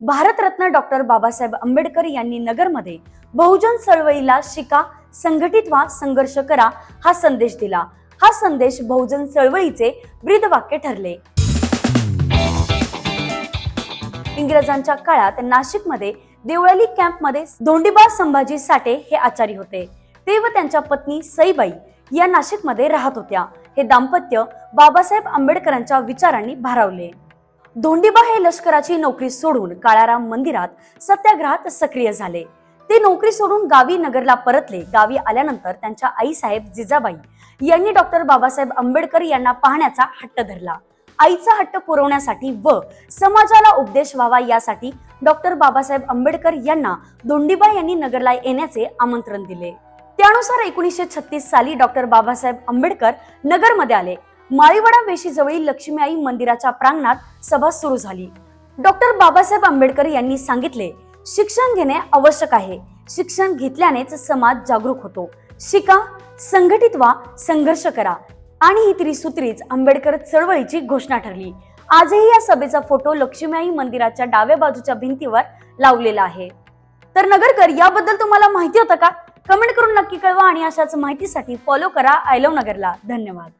Bharat Ratna doctor Babasaheb Ambedkar यांनी नगरमध्ये बहुजन चळवळीला शिका संघटित व्हा संघर्ष करा हा संदेश दिला. हा संदेश बहुजन चळवळीचे ब्रीदवाक्य ठरले. इंग्रजांच्या काळात नाशिकमध्ये देवळाली कॅम्पमध्ये धोंडीबा संभाजी साठे हे आचारी होते. ते व त्यांच्या पत्नी सईबाई या नाशिकमध्ये राहत होत्या. हे दाम्पत्य बाबासाहेब आंबेडकरांच्या विचारांनी भारावले. धोंडीबा हे लष्कराची नोकरी सोडून काळाराम मंदिरात सत्याग्रहात सक्रिय झाले. ते नोकरी सोडून गावी नगरला परतले. गावी आल्यानंतर त्यांच्या आईसाहेब जिजाबाई यांनी डॉक्टर बाबासाहेब आंबेडकर यांना पाहण्याचा हट्ट धरला. आईचा हट्ट पुरवण्यासाठी व समाजाला उपदेश व्हावा यासाठी डॉक्टर बाबासाहेब आंबेडकर यांना धोंडीबा यांनी नगरला येण्याचे आमंत्रण दिले. त्यानुसार एकोणीसशे छत्तीस साली डॉक्टर बाबासाहेब आंबेडकर नगरमध्ये आले. माळीवाडा वेशीजवळील लक्ष्मी आई मंदिराच्या प्रांगणात सभा सुरू झाली. डॉक्टर बाबासाहेब आंबेडकर यांनी सांगितले शिक्षण घेणे आवश्यक आहे. शिक्षण घेतल्यानेच समाज जागरूक होतो. शिका संघटित व्हा संघर्ष करा. आणि ही त्रिसूत्रीच आंबेडकर चळवळीची घोषणा ठरली. आजही या सभेचा फोटो लक्ष्मीआई मंदिराच्या डाव्या बाजूच्या भिंतीवर लावलेला आहे. तर नगरकर याबद्दल तुम्हाला माहिती होतं का? कमेंट करून नक्की कळवा आणि अशाच माहितीसाठी फॉलो करा आय नगरला. धन्यवाद.